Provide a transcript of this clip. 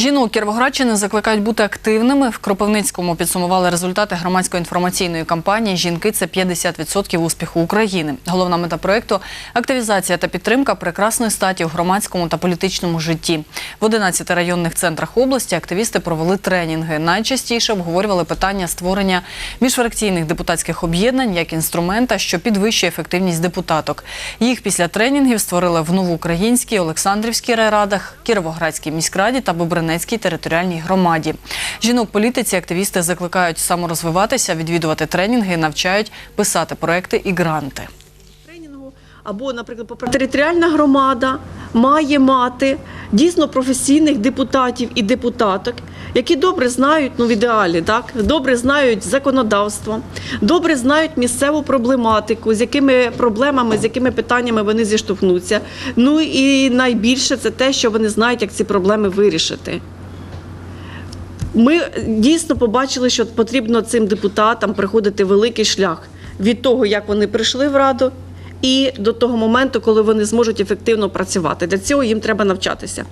Жінок Кіровоградщини закликають бути активними. В Кропивницькому підсумували результати громадської інформаційної кампанії Жінки це 50% успіху України. Головна мета проекту активізація та підтримка прекрасної статі у громадському та політичному житті. В 11 районних центрах області активісти провели тренінги. Найчастіше обговорювали питання створення міжфракційних депутатських об'єднань як інструмента, що підвищує ефективність депутаток. Їх після тренінгів створили в Новоукраїнській, Олександрівській райрадах, Кіровоградській міськраді та Бобринецькій територіальній громаді. Жінок політиці активісти закликають саморозвиватися, відвідувати тренінги, навчають писати проекти і гранти. тренінгу, або, наприклад, територіальна громада має мати дійсно професійних депутатів і депутаток, які добре знають, ну в ідеалі, так добре знають законодавство, добре знають місцеву проблематику, з якими проблемами, з якими питаннями вони зіштовхнуться. Ну і найбільше це те, що вони знають, як ці проблеми вирішити. Ми дійсно побачили, що потрібно цим депутатам приходити великий шлях від того, як вони прийшли в раду, і до того моменту, коли вони зможуть ефективно працювати. Для цього їм треба навчатися.